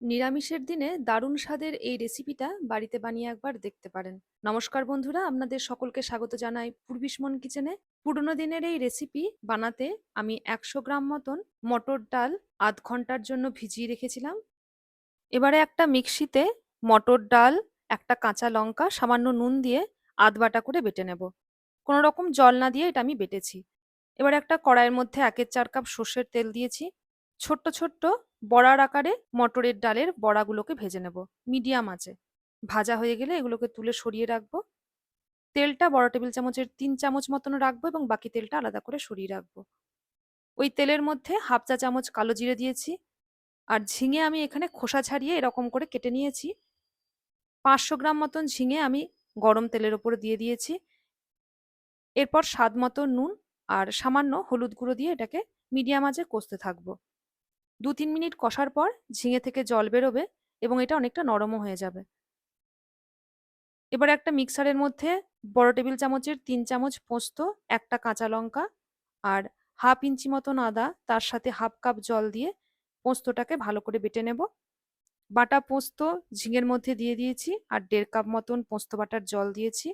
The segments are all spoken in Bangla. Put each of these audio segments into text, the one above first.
নিরামিষের দিনে দারুণ স্বাদের এই রেসিপিটা বাড়িতে বানিয়ে একবার দেখতে পারেন। নমস্কার বন্ধুরা, আপনাদের সকলকে স্বাগত জানাই পূর্বিসমন কিচেনে। পুরোনো দিনের এই রেসিপি বানাতে আমি একশো গ্রাম মতন মটর ডাল আধ ঘণ্টার জন্য ভিজিয়ে রেখেছিলাম। এবারে একটা মিক্সিতে মটর ডাল, একটা কাঁচা লঙ্কা, সামান্য নুন দিয়ে আধ বাটা করে বেটে নেব। কোনো রকম জল না দিয়ে এটা আমি বেটেছি। এবার একটা কড়াইয়ের মধ্যে একের চার কাপ সর্ষের তেল দিয়েছি। ছোট্ট ছোট্ট বড়ার আকারে মটরের ডালের বড়াগুলোকে ভেজে নেব মিডিয়াম আঁচে। ভাজা হয়ে গেলে এগুলোকে তুলে সরিয়ে রাখব। তেলটা বড় টেবিল চামচের তিন চামচ মতন রাখব এবং বাকি তেলটা আলাদা করে সরিয়ে রাখব। ওই তেলের মধ্যে হাফ চা চামচ কালো জিরে দিয়েছি। আর ঝিঙে আমি এখানে খোসা ছাড়িয়ে এরকম করে কেটে নিয়েছি। পাঁচশো গ্রাম মতন ঝিঙে আমি গরম তেলের ওপরে দিয়ে দিয়েছি। এরপর স্বাদ মতো নুন আর সামান্য হলুদ গুঁড়ো দিয়ে এটাকে মিডিয়াম আঁচে কষতে থাকব। দু তিন মিনিট কষার পর ঝিঙে থেকে জল বেরোবে এবং এটা অনেকটা নরমও হয়ে যাবে। এবার একটা মিক্সারের মধ্যে বড় টেবিল চামচের তিন চামচ পোস্ত, একটা কাঁচা লঙ্কা আর হাফ ইঞ্চি মতন আদা, তার সাথে হাফ কাপ জল দিয়ে পোস্তটাকে ভালো করে বেটে নেব। বাটা পোস্ত ঝিঙের মধ্যে দিয়ে দিয়েছি আর দেড় কাপ মতন পোস্ত বাটার জল দিয়েছি।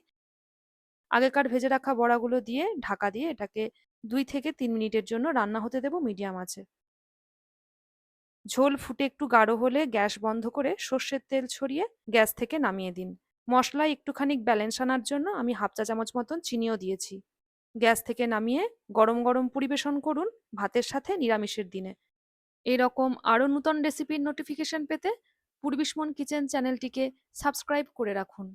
আগেকার ভেজে রাখা বড়াগুলো দিয়ে ঢাকা দিয়ে এটাকে দুই থেকে তিন মিনিটের জন্য রান্না হতে দেবো মিডিয়াম আছে ঝোল ফুটে একটু গাঢ় হলে গ্যাস বন্ধ করে সর্ষের তেল ছড়িয়ে গ্যাস থেকে নামিয়ে দিন। মশলা একটুখানি ব্যালেন্স আনার জন্য আমি হাফ চা চামচ মতন চিনিও দিয়েছি। গ্যাস থেকে নামিয়ে গরম গরম পরিবেশন করুন ভাতের সাথে নিরামিষের দিনে। এরকম আরও নূতন রেসিপির নোটিফিকেশন পেতে পূর্বিসমন কিচেন চ্যানেলটিকে সাবস্ক্রাইব করে রাখুন।